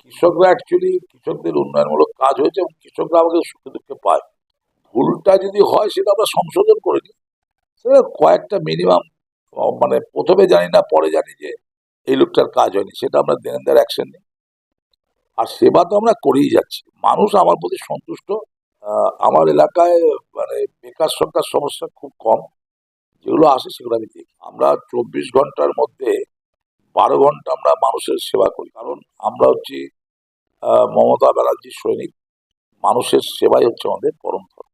কৃষকরা অ্যাকচুয়ালি কৃষকদের উন্নয়নমূলক কাজ হয়েছে এবং কৃষকরা আমাকে সুখে দুঃখে পায়। ভুলটা যদি হয়, সেটা আমরা সংশোধন করে নিই সেটা কয়েকটা মিনিমাম মানে প্রথমে জানি না, পরে জানি যে এই লোকটার কাজ হয়নি, সেটা আমরা দেনেন্দার অ্যাকশন নিই। আর সেবা তো আমরা করেই যাচ্ছি। মানুষ আমার প্রতি সন্তুষ্ট। আমার এলাকায় মানে বেকার সংখ্যার সমস্যা খুব কম। যেগুলো আসে, সেগুলো আমি দেখি। আমরা চব্বিশ ঘণ্টার মধ্যে বারো ঘণ্টা আমরা মানুষের সেবা করি। কারণ আমরা হচ্ছি মমতা ব্যানার্জির সৈনিক। মানুষের সেবাই হচ্ছে আমাদের পরম ধর্ম।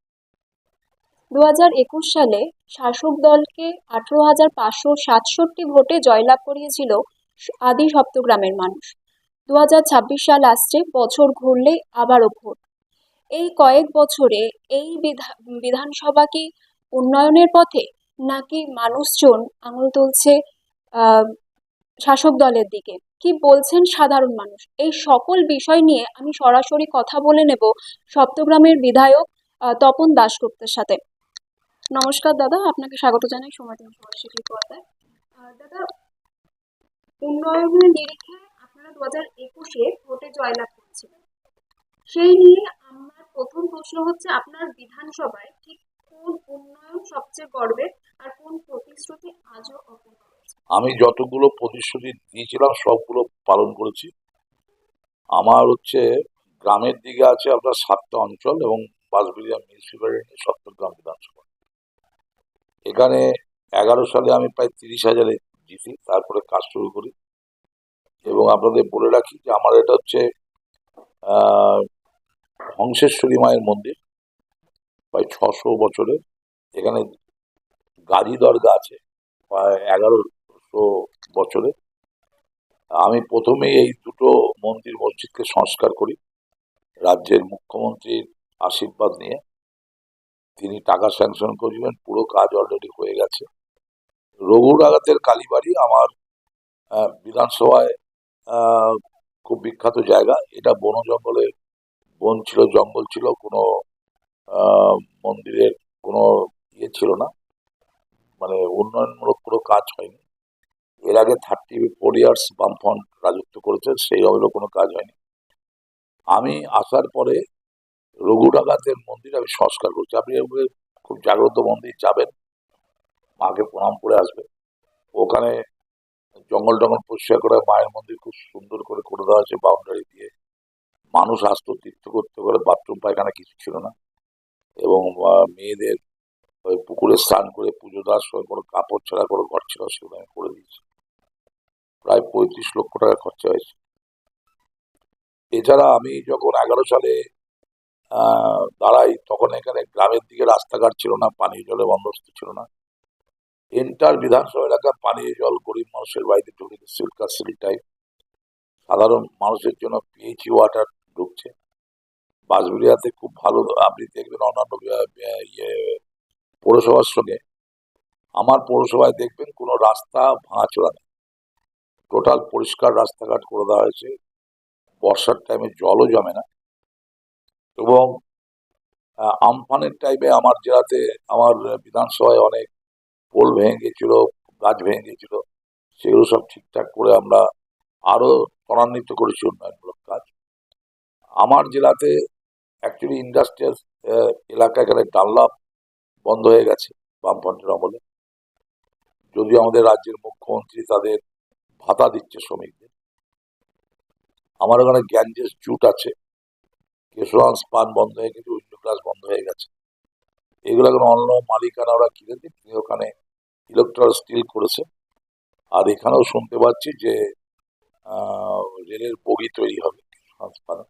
দু হাজার একুশ সালে শাসক দলকে আঠেরো হাজার পাঁচশো সাতষট্টি ভোটে জয়লাভ করিয়েছিল আদি সপ্তগ্রামের মানুষ। দু হাজার ছাব্বিশ সাল আসছে, বছর ঘুরলেই আবারও ভোট। এই কয়েক বছরে এই বিধা- বিধানসভা কি উন্নয়নের পথে, নাকি মানুষজন আঙুল তুলছে শাসক দলের দিকে। কি বলছেন সাধারণ মানুষ? এই সকল বিষয় নিয়ে আমি সরাসরি কথা বলে নেব সপ্তগ্রামের বিধায়ক তপন দাশগুপ্তের সাথে। নমস্কার দাদা, আপনাকে স্বাগত জানাই সময় দিন দাদা, উন্নয়নের নিরিখে আপনারা দু হাজার একুশে ভোটে জয়লাভ করেছিলেন। সেই নিয়ে আমার প্রথম প্রশ্ন হচ্ছে, আপনার বিধানসভায় ঠিক কোন উন্নয়ন সবচেয়ে গর্বের আর কোন প্রতিশ্রুতি আমি যতগুলো প্রতিশ্রুতি দিয়েছিলাম, সবগুলো পালন করেছি। আমার হচ্ছে গ্রামের দিকে আছে আপনার সাতটা অঞ্চল এবং বাসবিরিয়া মিউনিসিপ্যালিটি সপ্তগ্রাম বিধানসভা। এখানে এগারো সালে আমি প্রায় তিরিশ হাজারে জিতি, তারপরে কাজ শুরু করি। এবং আপনাদের বলে রাখি যে আমার এটা হচ্ছে হংসেশ্বরী মায়ের মন্দির। প্রায় ছশো বছরের। এখানে গাজী দরগা আছে, প্রায় এগারোশো বছরের আমি প্রথমে এই দুটো মন্দির মসজিদকে সংস্কার করি, রাজ্যের মুখ্যমন্ত্রীর আশীর্বাদ নিয়ে। তিনি টাকা স্যাংশন করেছিলেন পুরো কাজ অলরেডি হয়ে গেছে। রঘুরাগাতের কালীবাড়ি আমার বিধানসভায় খুব বিখ্যাত জায়গা। এটা বন জঙ্গলে বন ছিল, জঙ্গল ছিল, কোনো মন্দিরের কোনো ইয়ে ছিল না। মানে উন্নয়নমূলক কোনো কাজ হয়নি। এর আগে থার্টি ফোর ইয়ার্স বামফ্রন্ট রাজত্ব করেছে সেই হলেও কোনো কাজ হয়নি। আমি আসার পরে রঘুরাগাতের মন্দির আমি সংস্কার করছি। আপনি খুব জাগ্রত মন্দির যাবেন, মাকে প্রণাম করে আসবে ওখানে জঙ্গল টঙ্গল পরিষ্কার করে মায়ের মন্দির খুব সুন্দর করে করে দেওয়া হয়েছে বাউন্ডারি দিয়ে। মানুষ আসতো, তীর্থ করতে করে বাথরুম পায়খানা কিছু ছিল না। এবং মেয়েদের ওই পুকুরে স্নান করে পুজো দেওয়ার সময় কোনো কাপড় ছাড়া কোনো ঘর ছিল, সেগুলো আমি করে দিয়েছি। প্রায় পঁয়ত্রিশ লক্ষ টাকা খরচা হয়েছে। এছাড়া আমি যখন এগারো সালে দাঁড়াই, তখন এখানে গ্রামের দিকে রাস্তাঘাট ছিল না, পানীয় জলের বন্দোবস্ত ছিল না। এন্টার বিধানসভা এলাকা পানীয় জল গরিব মানুষের বাড়িতে ঢুকে সিল্কার সিলটাই সাধারণ মানুষের জন্য পিএইচি ওয়াটার ঢুকছে। বাসবিরিয়াতে খুব ভালো আপনি দেখবেন অন্যান্য ইয়ে পৌরসভার সঙ্গে। আমার পৌরসভায় দেখবেন কোনো রাস্তা ভাঙাচোরা নেই। টোটাল পরিষ্কার রাস্তাঘাট করে দেওয়া হয়েছে। বর্ষার টাইমে জলও জমে না। এবং আমফানের টাইমে আমার জেলাতে আমার বিধানসভায় অনেক পোল ভেঙে গেছিল গাছ ভেঙে গেছিল সেগুলো সব ঠিকঠাক করে আমরা আরও ত্বরান্বিত করেছি উন্নয়নমূলক কাজ। আমার জেলাতে অ্যাকচুয়ালি ইন্ডাস্ট্রিয়াল এলাকা এখানে ডানলাপ বন্ধ হয়ে গেছে বামফ্রন্টের আমলে। যদিও আমাদের রাজ্যের মুখ্যমন্ত্রী তাদের ভাতা দিচ্ছে শ্রমিকদের। আমার ওখানে গ্যাঞ্জেস জুট আছে। কেশওয়ান্স পান বন্ধ হয়ে গেছে, উইন্ডো গ্লাস বন্ধ হয়ে গেছে। এগুলো এখন অন্য মালিকানা ওরা কিনে দিয়ে? তিনি ওখানে ইলেকট্রাল স্টিল করেছে। আর এখানেও শুনতে পাচ্ছি যে রেলের বগি তৈরি হবে পানে।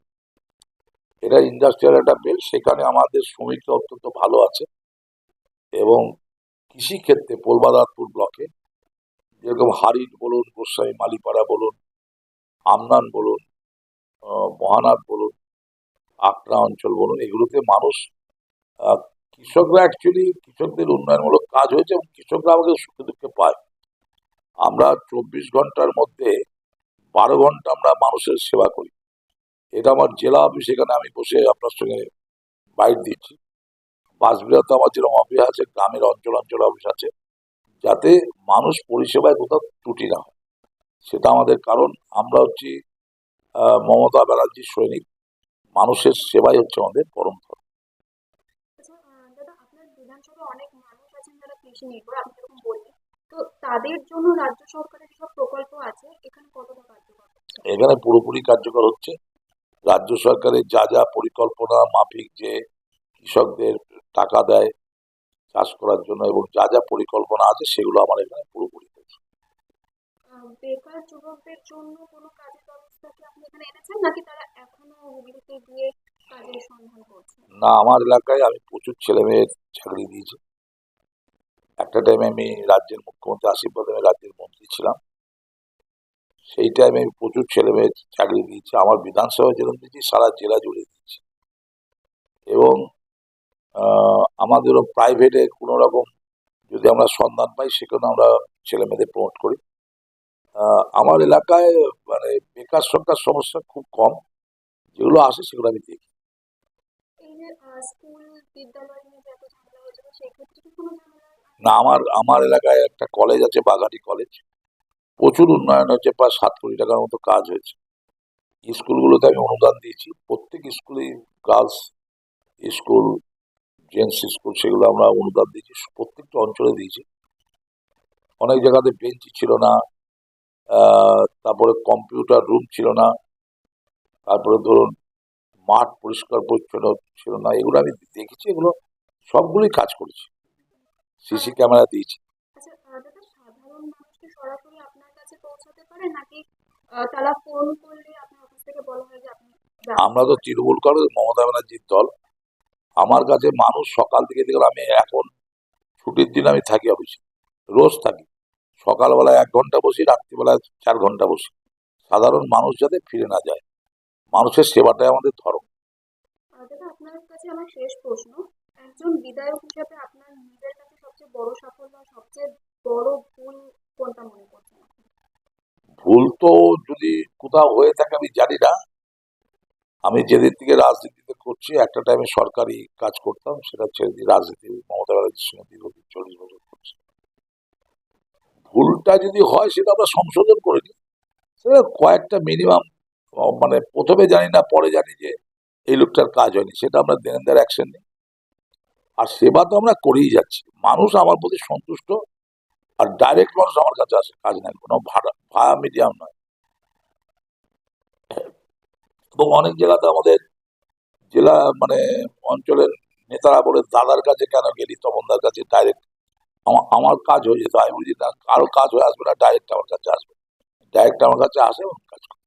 এটা ইন্ডাস্ট্রিয়াল একটা বেল সেখানে আমাদের শ্রমিকরা অত্যন্ত ভালো আছে। এবং কৃষি ক্ষেত্রে পোলবাদাতপুর ব্লকে যেরকম হারিট বলুন গোসাই মালিপাড়া বলুন, আমনান বলুন মহানাথ বলুন আকরা অঞ্চল বলুন, এগুলোতে মানুষ কৃষকরা অ্যাকচুয়ালি কৃষকদের উন্নয়নমূলক কাজ হয়েছে এবং কৃষকরা আমাদের সুখে দুঃখে পায়। আমরা চব্বিশ ঘণ্টার মধ্যে বারো ঘণ্টা আমরা মানুষের সেবা করি। এটা আমার জেলা অফিস এখানে আমি বসে আপনার সঙ্গে বাইট দিচ্ছি। বাসবিরা তো আমার যেরকম অফিস আছে, গ্রামের অঞ্চল অঞ্চল অফিস আছে যাতে মানুষ পরিষেবায় কোথাও ত্রুটি না হয়। সেটা আমাদের কারণ। আমরা হচ্ছি মমতা ব্যানার্জির সৈনিক। মানুষের সেবাই হচ্ছে আমাদের পরম ধর্ম। আচ্ছা এখানে পুরোপুরি কার্যকর হচ্ছে। রাজ্য সরকারের যা যা পরিকল্পনা মাফিক যে কৃষকদের টাকা দেয় চাষ করার জন্য এবং যা যা পরিকল্পনা আছে সেগুলো আমার এখানে পুরোপুরি বেকার যুবকদের জন্য কোনো কাজের ব্যবস্থা কি আপনি এখানে এনেছেন নাকি তারা এখনও হুগলিতে গিয়ে কাজের সন্ধান করছে? না আমার এলাকায় আমি প্রচুর ছেলে মেয়ের চাকরি দিয়েছি। একটা টাইমে আমি রাজ্যের মুখ্যমন্ত্রী আশীর্বাদ আমি রাজ্যের মন্ত্রী ছিলাম। সেই টাইমে আমি প্রচুর ছেলে মেয়ের চাকরি দিয়েছি। আমার বিধানসভায় যেরকম দিয়েছি সারা জেলা জুড়ে দিয়েছি। এবং আমাদেরও প্রাইভেটে কোনো রকম যদি আমরা সন্ধান পাই সেখানে আমরা ছেলে মেয়েদের প্রমোট করি আমার এলাকায় মানে বেকার সংখ্যার সমস্যা খুব কম। যেগুলো আসে সেগুলো আমি দেখি। না আমার আমার এলাকায় একটা কলেজ আছে বাগাটি কলেজ প্রচুর উন্নয়ন হয়েছে প্রায় সাত কোটি টাকার মতো কাজ হয়েছে। স্কুলগুলোতে আমি অনুদান দিয়েছি। প্রত্যেক স্কুলেই গার্লস স্কুল জেন্টস স্কুল সেগুলো আমরা অনুদান দিয়েছি। প্রত্যেকটা অঞ্চলে দিয়েছি। অনেক জায়গাতে বেঞ্চ ছিল না। তারপরে কম্পিউটার রুম ছিল না। তারপরে ধরুন মাঠ পরিষ্কার পরিচ্ছন্ন ছিল না। এগুলো আমি দেখেছি এগুলো সবগুলোই কাজ করেছি। সিসি ক্যামেরা দিয়েছি। আচ্ছা? আমরা তো তৃণমূল কংগ্রেস মমতা ব্যানার্জির দল। আমার কাছে মানুষ সকাল থেকে দেখলাম আমি এখন ছুটির দিন আমি থাকি অফিসে রোজ থাকি। সকালবেলায় এক ঘণ্টা বসি রাত্রিবেলায় চার ঘণ্টা বসি। সাধারণ মানুষ যাতে ফিরে না যায় মানুষের সেবাটাই আমাদের ধর্ম আপনার কাছে আমার শেষ প্রশ্ন। একজন বিধায়ক হিসেবে আপনার নিজের কাছে সবচেয়ে বড় সাফল্য সবচেয়ে বড় ভুল কোনটা মনে করছেন ভুল তো যদি কোথাও হয়ে থাকে আমি জানি না। আমি যেদিন থেকে রাজনীতিতে করছি, একটা টাইমে সরকারি কাজ করতাম, সেটা ছেড়ে দিয়ে রাজনীতি, মমতা ব্যানার্জির সঙ্গে দীর্ঘদিন চল্লিশ বছর করছি। ভুলটা যদি হয়, সেটা আমরা সংশোধন করে নিই সেটা কয়েকটা মিনিমাম মানে প্রথমে জানি না, পরে জানি যে এই লোকটার কাজ হয়নি, সেটা আমরা দেনেন্দার অ্যাকশন নিই। আর সেবা তো আমরা করেই যাচ্ছি। মানুষ আমার প্রতি সন্তুষ্ট, আর ডাইরেক্ট মানুষ আমার কাছে আসে, কাজ নাই। কোনো ভাড়া ভাড়া মিডিয়াম নয়। এবং অনেক জেলাতে আমাদের জেলা মানে অঞ্চলের নেতারা বলে, দাদার কাছে কেন গেলি? তপনদার কাছে ডাইরেক্ট আমার আমার কাজ হয়ে যেত। আমি বুঝি না, কারও কাজ হয়ে আসবে না ডাইরেক্ট আমার কাছে আসবে। ডাইরেক্ট আমার কাছে আসে এবং কাজ করে।